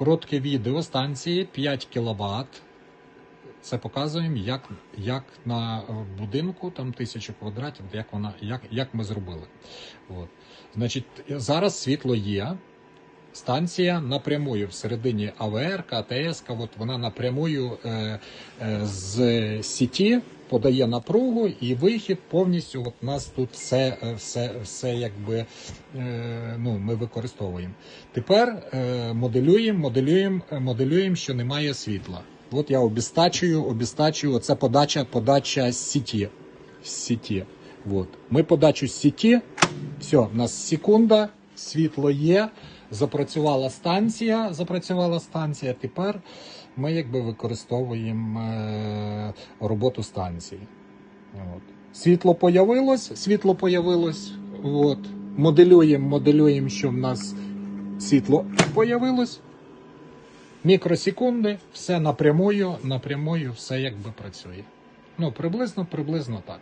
Коротке відео станції 5 кВт. Це показуємо, як, як на е, будинку, там тисячу квадратів, як, вона, як, як ми зробили. От. Значить, зараз світло є. Станція напрямую всередині АВР, АТС, от вона напрямую е, е, з сіті подає напругу і вихід повністю. От нас тут все, е, все, все якби е, ну, ми використовуємо. Тепер е, моделюємо, моделюємо, моделюємо, що немає світла. От я обістачую, обістачую. Оце подача, подача з сіті. Сіті. От. Ми подачу сіті. Все, у нас секунда, світло є. Запрацювала станція, запрацювала станція. Тепер ми якби використовуємо е, роботу станції. От. Світло появилось, світло появилось. От. Моделюємо, моделюємо, що в нас світло появилось. Мікросекунди, все напрямую, напрямую, все якби працює. Ну, приблизно, приблизно так.